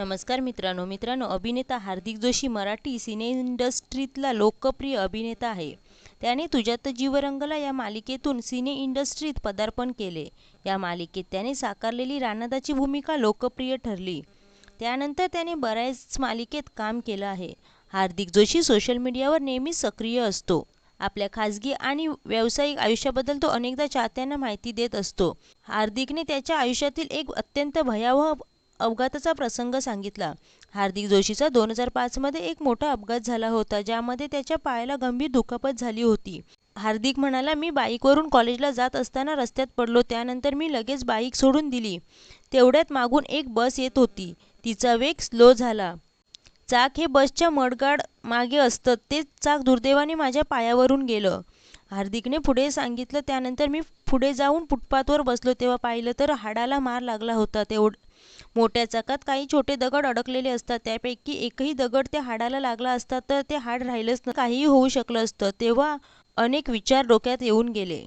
नमस्कार मित्रांनो. मित्रांनो अभिनेता हार्दिक जोशी मराठी सिने इंडस्ट्रीतला लोकप्रिय अभिनेता आहे. त्याने तुझ्यात जीव रंगला या मालिकेतून सिने इंडस्ट्रीत पदार्पण केले. या मालिकेत त्याने साकारलेली रानदाची भूमिका लोकप्रिय ठरली. त्यानंतर त्याने बऱ्याच मालिकेत काम केलं आहे. हार्दिक जोशी सोशल मीडियावर नेहमीच सक्रिय असतो. आपल्या खाजगी आणि व्यावसायिक आयुष्याबद्दल तो अनेकदा चाहत्यांना माहिती देत असतो. हार्दिकने त्याच्या आयुष्यातील एक अत्यंत भयावह अपघाताचा प्रसंग सांगितला. हार्दिक जोशीचा दोन हजार पाचमध्ये एक मोठा अपघात झाला होता ज्यामध्ये त्याच्या पायाला गंभीर दुखापत झाली होती. हार्दिक म्हणाला मी बाईकवरून कॉलेजला जात असताना रस्त्यात पडलो त्यानंतर मी लगेच बाईक सोडून दिली. तेवढ्यात मागून एक बस येत होती. तिचा वेग स्लो झाला. चाक हे बसच्या मडगाड मागे असतं. ते चाक दुर्दैवाने माझ्या पायावरून गेलं. हार्दिकने पुढे सांगितलं त्यानंतर मी पुढे जाऊन फुटपाथवर बसलो. तेव्हा पाहिलं तर हाडाला मार लागला होता. तेवढ मोठ्या चाकात काही छोटे दगड अडकलेले असतात. त्यापैकी एकही दगड त्या हाडाला लागला असता तर ते हाड राहिलंच काहीही होऊ शकलं असतं. तेव्हा अनेक विचार डोक्यात येऊन गेले.